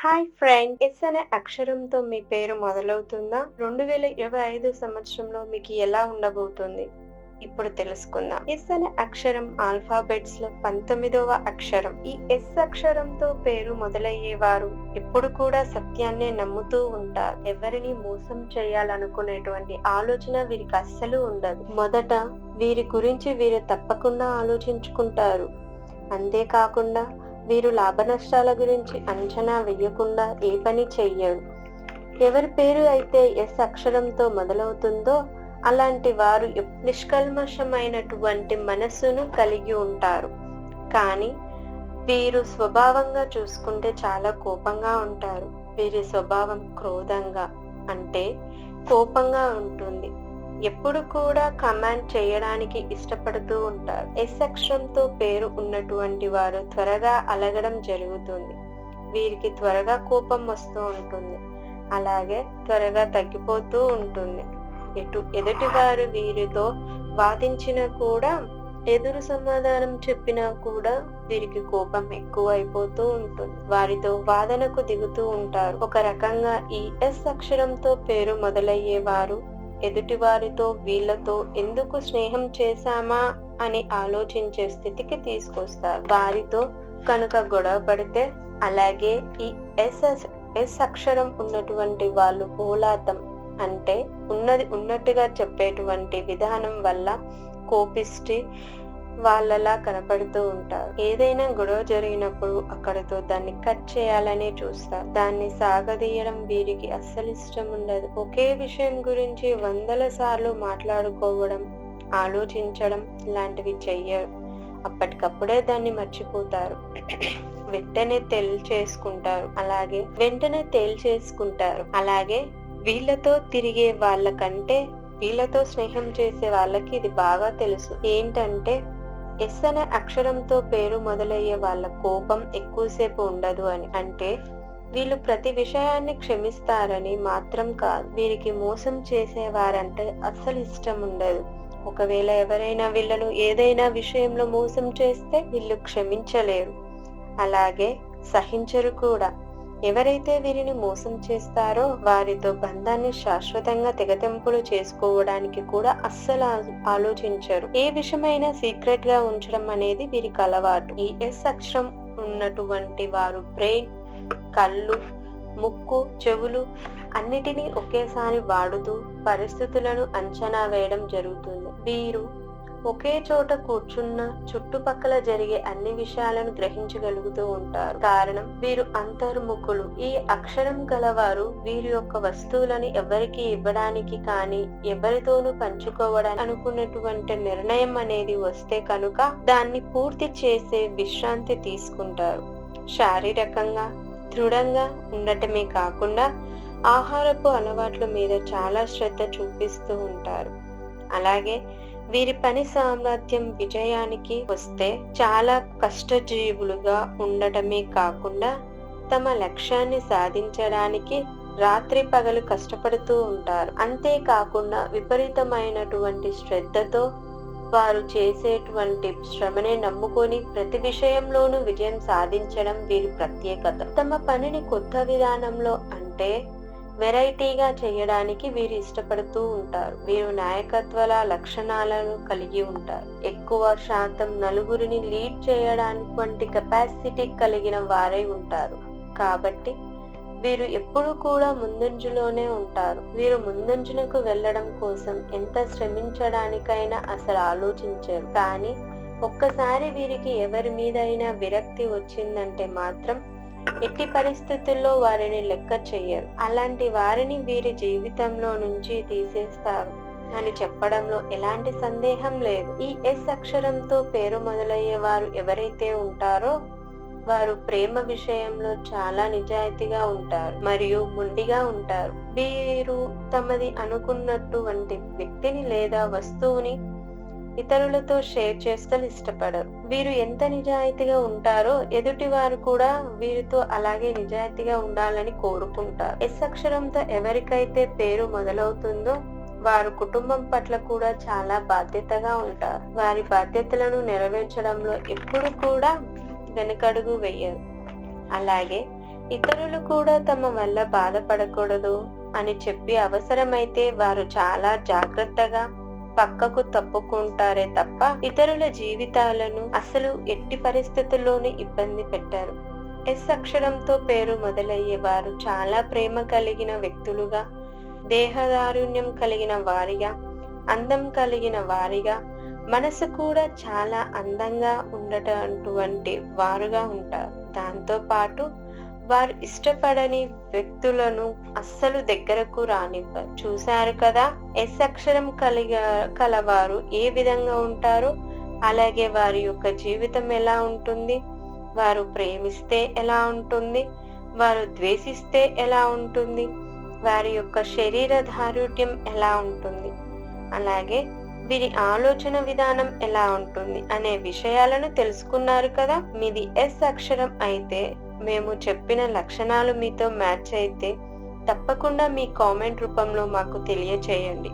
Hi friend yes అనే అక్షరంతో మీ పేరు మొదలవుతుందా? రెండు వేల ఇరవై ఐదు సంవత్సరంలో మీకు ఎలా ఉండబోతుంది? ఇప్పుడు తెలుసుకుందాం. ఎస్ అనే అక్షరం ఆల్ఫాబెట్స్లో పంతొమ్మిదవ అక్షరం. ఈ ఎస్ అక్షరంతో పేరు మొదలయ్యేవారు ఎప్పుడు కూడా సత్యాన్నే నమ్ముతూ ఉంటారు. ఎవరిని మోసం చేయాలనుకునేటువంటి ఆలోచన వీరికి అస్సలు ఉండదు. మొదట వీరి గురించి వీరు తప్పకుండా ఆలోచించుకుంటారు. అంతేకాకుండా వీరు లాభ నష్టాల గురించి అంచనా వేయకుండా ఏ పని చెయ్యరు. ఎవరి పేరు అయితే ఎస్ అక్షరంతో మొదలవుతుందో అలాంటి వారు నిష్కల్మషమైనటువంటి మనస్సును కలిగి ఉంటారు. కానీ వీరు స్వభావంగా చూసుకుంటే చాలా కోపంగా ఉంటారు. వీరి స్వభావం క్రోధంగా అంటే కోపంగా ఉంటుంది. ఎప్పుడు కూడా కమాండ్ చేయడానికి ఇష్టపడుతూ ఉంటారు. ఎస్ అక్షరంతో పేరు ఉన్నటువంటి వారు త్వరగా అలగడం జరుగుతుంది. వీరికి త్వరగా కోపం వస్తూ ఉంటుంది. అలాగే త్వరగా తగ్గిపోతూ ఉంటుంది. ఎటు ఎదుటివారు వీరితో వాదించినా కూడా ఎదురు సమాధానం చెప్పినా కూడా వీరికి కోపం ఎక్కువ అయిపోతూ ఉంటుంది. వారితో వాదనకు దిగుతూ ఉంటారు. ఒక రకంగా ఈ ఎస్ అక్షరంతో పేరు మొదలయ్యే వారు ఎదుటివారితో వీళ్ళతో వీళ్ళతో ఎందుకు స్నేహం చేశామా అని ఆలోచించే స్థితికి తీసుకొస్తారు. వారితో కనుక గొడవ పడితే అలాగే ఈ ఎస్ ఎస్ అక్షరం ఉన్నటువంటి వాళ్ళు పోలాతం అంటే ఉన్నది ఉన్నట్టుగా చెప్పేటువంటి విధానం వల్ల కోపిష్టి వాళ్ళలా కనపడుతూ ఉంటారు. ఏదైనా గొడవ జరిగినప్పుడు అక్కడతో దాన్ని కట్ చేయాలని చూస్తారు. దాన్ని సాగదీయడం వీరికి అస్సలు ఇష్టం ఉండదు. ఒకే విషయం గురించి వందల సార్లు మాట్లాడుకోవడం ఆలోచించడం లాంటివి చెయ్యరు. అప్పటికప్పుడే దాన్ని మర్చిపోతారు. వెంటనే తేల్చేసుకుంటారు. అలాగే వెంటనే తేల్చేసుకుంటారు. అలాగే వీళ్ళతో తిరిగే వాళ్ళకంటే వీళ్ళతో స్నేహం చేసే వాళ్ళకి ఇది బాగా తెలుసు. ఏంటంటే ఎస్ అనే అక్షరంతో పేరు మొదలయ్యే వాళ్ళ కోపం ఎక్కువసేపు ఉండదు అని. అంటే వీళ్ళు ప్రతి విషయాన్ని క్షమిస్తారని మాత్రం కాదు. వీరికి మోసం చేసేవారంటే అస్సలు ఇష్టం ఉండదు. ఒకవేళ ఎవరైనా వీళ్ళను ఏదైనా విషయంలో మోసం చేస్తే వీళ్ళు క్షమించలేరు. అలాగే సహించరు కూడా. ఎవరైతే వీరిని మోసం చేస్తారో వారితో బంధాన్ని శాశ్వతంగా తెగతెంపులు చేసుకోవడానికి కూడా అస్సలు ఆ- ఆలోచించరు. ఏ విషయమైనా సీక్రెట్గా ఉంచడం అనేది వీరికి అలవాటు ఈ ఎస్ అక్షరం ఉన్నటువంటి వారు బ్రెయిన్ కళ్ళు ముక్కు చెవులు అన్నిటినీ ఒకేసారి వాడుతూ పరిస్థితులను అంచనా వేయడం జరుగుతుంది. వీరు ఒకే చోట కూర్చున్న చుట్టుపక్కల జరిగే అన్ని విషయాలను గ్రహించగలుగుతూ ఉంటారు. కారణం వీరు అంతర్ముఖులు. ఈ అక్షరం గలవారు వీరి యొక్క వస్తువులను ఎవరికి ఇవ్వడానికి కానీ ఎవరితోనూ పంచుకోవడానికి అనుకున్నటువంటి నిర్ణయం అనేది వస్తే కనుక దాన్ని పూర్తి చేసే విశ్రాంతి తీసుకుంటారు. శారీరకంగా దృఢంగా ఉండటమే కాకుండా ఆహారపు అలవాట్ల మీద చాలా శ్రద్ధ చూపిస్తూ ఉంటారు. అలాగే వీరి పని సామర్థ్యం విజయానికి వస్తే చాలా కష్టజీవులుగా ఉండటమే కాకుండా తమ లక్ష్యాన్ని సాధించడానికి రాత్రి పగలు కష్టపడుతూ ఉంటారు. అంతేకాకుండా విపరీతమైనటువంటి శ్రద్ధతో వారు చేసేటువంటి శ్రమనే నమ్ముకొని ప్రతి విషయంలోనూ విజయం సాధించడం వీరి ప్రత్యేకత. తమ పనిని కొత్త విధానంలో అంటే వెరైటీగా చేయడానికి వీరు ఇష్టపడుతూ ఉంటారు. వీరు నాయకత్వాల లక్షణాలను కలిగి ఉంటారు. ఎక్కువ శాతం నలుగురిని లీడ్ చేయడానికి వంటి కెపాసిటీ కలిగిన వారై ఉంటారు. కాబట్టి వీరు ఎప్పుడు కూడా ముందంజలోనే ఉంటారు. వీరు ముందంజనకు వెళ్ళడం కోసం ఎంత శ్రమించడానికైనా అసలు ఆలోచించరు. కానీ ఒక్కసారి వీరికి ఎవరి మీదైనా విరక్తి వచ్చిందంటే మాత్రం ఎట్టి పరిస్థితుల్లో వారిని లెక్క చెయ్యరు. అలాంటి వారిని వీరి జీవితంలో నుంచి తీసేస్తారు. అని చెప్పడంలో ఎలాంటి సందేహం లేదు. ఈ ఎస్ అక్షరంతో పేరు మొదలయ్యే వారు ఎవరైతే ఉంటారో వారు ప్రేమ విషయంలో చాలా నిజాయితీగా ఉంటారు మరియు ముండిగా ఉంటారు. వీరు తమది అనుకున్నటువంటి వ్యక్తిని లేదా వస్తువుని ఇతరులతో షేర్ చేస్తూ ఇష్టపడరు. వీరు ఎంత నిజాయితీగా ఉంటారో ఎదుటి వారు కూడా వీరితో అలాగే నిజాయితీగా ఉండాలని కోరుకుంటారు. ఎస్ అక్షరంతో ఎవరికైతే పేరు మొదలవుతుందో వారు కుటుంబం పట్ల కూడా చాలా బాధ్యతగా ఉంటారు. వారి బాధ్యతలను నెరవేర్చడంలో ఎప్పుడు కూడా వెనుకడుగు వేయరు. అలాగే ఇతరులు కూడా తమ వల్ల బాధపడకూడదు అని చెప్పి అవసరమైతే వారు చాలా జాగ్రత్తగా పక్కకు తప్పుకుంటారే తప్ప ఇతరుల జీవితాలను అసలు ఎట్టి పరిస్థితుల్లోనే ఇబ్బంది పెట్టారు. ఎస్ అక్షరంతో పేరు మొదలయ్యే వారు చాలా ప్రేమ కలిగిన వ్యక్తులుగా దేహదారుణ్యం కలిగిన వారిగా అందం కలిగిన వారిగా మనసు కూడా చాలా అందంగా ఉండటటువంటి వారుగా ఉంటారు. దాంతో పాటు వారు ఇష్టపడని వ్యక్తులను అస్సలు దగ్గరకు రానివ్వరు చూశారు కదా? ఎస్ అక్షరం కలిగ కలవారు ఏ విధంగా ఉంటారు? అలాగే వారి యొక్క జీవితం ఎలా ఉంటుంది? వారు ప్రేమిస్తే ఎలా ఉంటుంది? వారు ద్వేషిస్తే ఎలా ఉంటుంది? వారి యొక్క శరీర దారుఢ్యం ఎలా ఉంటుంది? అలాగే వీరి ఆలోచన విధానం ఎలా ఉంటుంది? అనే విషయాలను తెలుసుకున్నారు కదా? మీది ఎస్ అక్షరం అయితే మేము చెప్పిన లక్షణాలు మీతో మ్యాచ్ అయితే తప్పకుండా మీ కామెంట్ రూపంలో మాకు తెలియచేయండి.